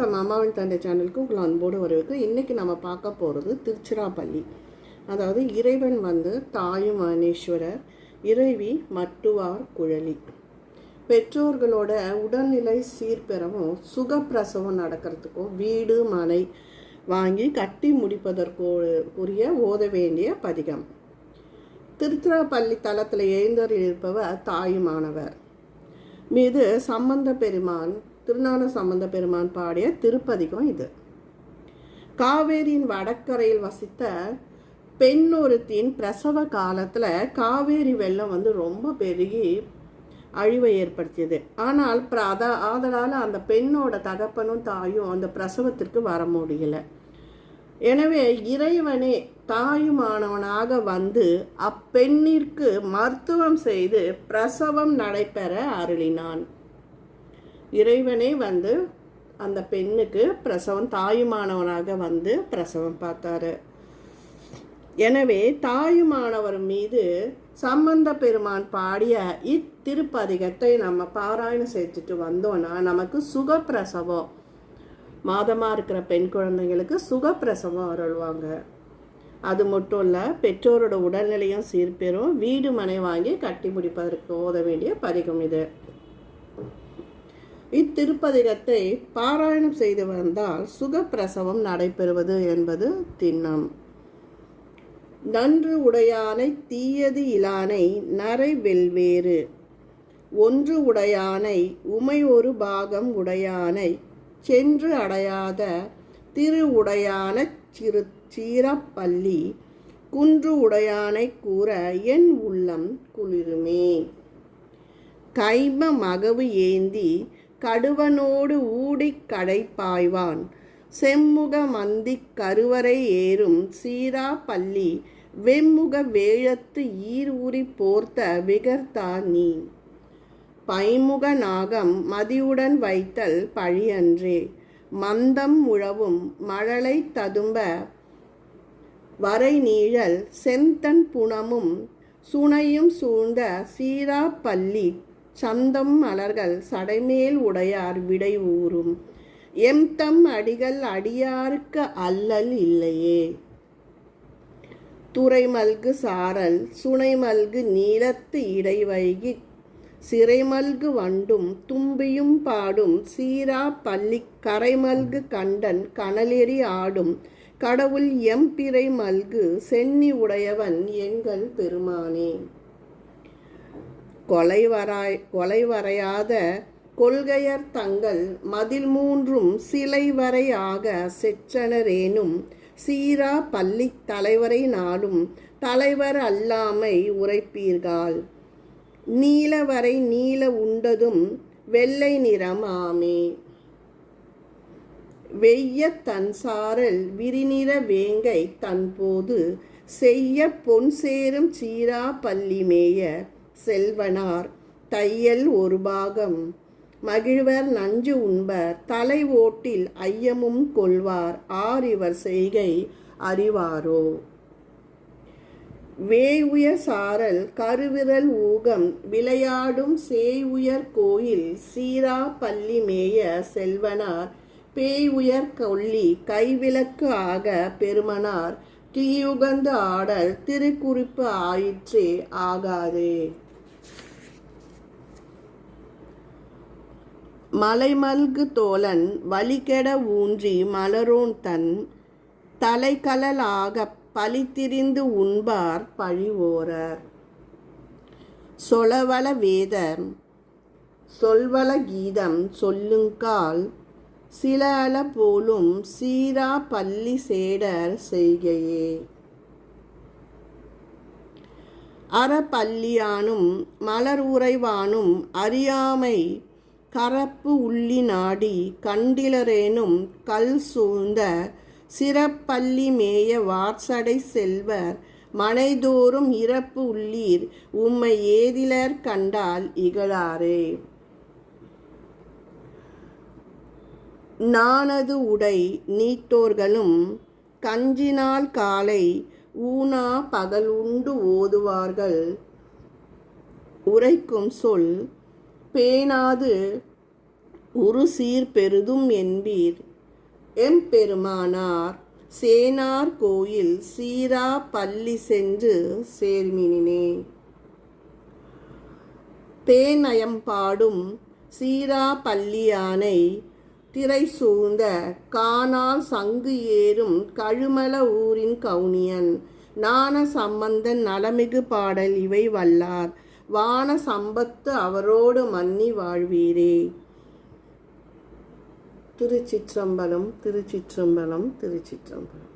வணக்கம். அம்மாவின் தந்தை சேனலுக்கு உங்களை அன்போடு வரவேற்கு இன்றைக்கி நம்ம பார்க்க போகிறது திருச்சிராப்பள்ளி. அதாவது இறைவன் வந்து தாயும் அனீஸ்வரர் இறைவி மட்டுவார் குழலி. பெற்றோர்களோட உடல்நிலை சீர்பெறவும் சுகப்பிரசவம் நடக்கிறதுக்கும் வீடு மனை வாங்கி கட்டி முடிப்பதற்குரிய ஓத வேண்டிய பதிகம். திருச்சிராப்பள்ளி தளத்தில் எழுந்தருளிருப்பவர் தாயுமானவர். மீது சம்பந்த பெருமான் திருநான சம்பந்த பெருமான் பாடிய திருப்பதிகம் இது. காவேரியின் வடக்கரையில் வசித்த பெண் ஒருத்தின் பிரசவ காலத்தில் காவேரி வெள்ளம் வந்து ரொம்ப பெருகி அழிவை ஏற்படுத்தியது. ஆனால் அத அதனால் அந்த பெண்ணோட தகப்பனும் தாயும் அந்த பிரசவத்திற்கு வர முடியல. எனவே இறைவனே தாயுமானவனாக வந்து அப்பெண்ணிற்கு மருத்துவம் செய்து பிரசவம் நடைபெற அருளினான். இறைவனே வந்து அந்த பெண்ணுக்கு பிரசவம் தாயுமானவனாக வந்து பிரசவம் பார்த்தாரு. எனவே தாயுமானவர் மீது சம்பந்த பெருமான் பாடிய இத்திருப்பதிகத்தை நம்ம பாராயணம் செஞ்சுட்டு வந்தோன்னா நமக்கு சுகப்பிரசவம். மாதமாக இருக்கிற பெண் குழந்தைங்களுக்கு சுகப்பிரசவம் அருள்வாங்க. அது மட்டும் இல்லை பெற்றோரோட உடல்நிலையும் சீர்பெறும். வீடு மனை வாங்கி கட்டி முடிப்பதற்கு ஓத வேண்டிய பதிகம் இது. இத்திருப்பதிகத்தை பாராயணம் செய்து வந்தால் சுகப்பிரசவம் நடைபெறுவது என்பது திண்ணம். நன்று உடையானை தீயது இலானை நரை வெல்வேறு ஒன்று உடையானை உமை ஒரு பாகம் உடையானை சென்று அடையாத திரு உடையான சிறு சீரப்பள்ளி குன்று உடையானை கூற என் உள்ளம் குளிருமே. கைம மகவு ஏந்தி கடுவனோடு ஊடிக் கடைப்பாய்வான். செம்முக மந்தி கருவறை ஏறும் சீரா பள்ளி வெம்முக வேழத்து ஈர் உரி போர்த்த விகர்த்தா நீ. பைமுக நாகம் மதியுடன் வைத்தல் பழியன்றே. மந்தம் உழவும் மழலை ததும்ப வரை நீழல் செந்தன் புனமும் சுனையும் சூழ்ந்த சீரா பள்ளி சந்தம் மலர்கள் சடைமேல் உடையார் விடை ஊறும். எம்தம் அடிகள் அடியாருக்கு அல்லல் இல்லையே. துறைமல்கு சாரல் சுனைமல்கு நீளத்து இடைவைகி சிறைமல்கு வண்டும் தும்பியும் பாடும் சீரா பள்ளி கரைமல்கு கண்டன் கனலெறி ஆடும். கடவுள் எம்பிறை மல்கு சென்னி உடையவன் எங்கள் பெருமானே. கொலை வராய் கொலை வரையாத கொள்கையர் தங்கள் மதில் மூன்றும் சிலை வரை ஆக செற்றனரேனும் சீரா பள்ளி தலைவரை நாளும் தலைவர் அல்லாமை உரைப்பீர்கள் நீலவரை நீல உண்டதும் வெள்ளை நிறம் ஆமே. வெய்ய தன்சாரல் விரிநிற வேங்கை தன்போது செய்ய பொன் சேரும் சீரா பள்ளி மேய செல்வனார் தையல் ஒரு பாகம். மகிழ்வர் நஞ்சு உண்பர் தலை ஓட்டில் ஐயமும் கொள்வார் ஆர் இவர் செய்கை அறிவாரோ? வேயுயர் சாரல் கருவிரல் ஊகம் விளையாடும் சேயுயர் கோயில் சீரா பள்ளி மேய செல்வனார் பேய் கொல்லி கைவிளக்கு ஆக பெருமனார் தீயுகந்து ஆடல் திருக்குறிப்பு ஆயிற்றே ஆகாதே. மலைமல்கு தோழன் வலிகெட ஊன்றி மலரோன் தன் தலைக்கலலாக பழித்திரிந்து உண்பார் பழிவோரர். சொலவள வேதம் சொல்வள கீதம் சொல்லுங்கால் சில அள போலும் சீரா பள்ளி சேடர் செய்கையே. அறப்பள்ளியானும் மலர் உறைவானும் அறியாமை கரப்பு உள்ளி நாடி கண்டிலரேனும் கல் சூழ்ந்த சிறப்பள்ளி மேய வார்சடை செல்வர் மனைதோறும் இறப்பு உள்ளீர் உம்மை ஏதிலர் கண்டால் இகழாரே. நானது உடை நீத்தோர்களும் கஞ்சினால் காலை ஊனா பகல் உண்டு ஓதுவார்கள். உரைக்கும் சொல் பேணாது. ஒரு சீர் பெரிதும் என்பீர். எம்பெருமானார் சேனார் கோயில் சீரா பள்ளி சென்று சேர்மினினே. தேநயம் பாடும் சீரா பள்ளியானை திரை சூழ்ந்த காணால் சங்கு ஏறும் கழுமல ஊரின் கவுனியன். நாண சம்பந்தன் நலமிகு பாடல் இவை வல்லார். வான சம்பத்து அவரோடு மன்னி வாழ்வீரே. திருச்சிற்றம்பலம் திருச்சிற்றம்பலம் திருச்சிற்றம்பலம்.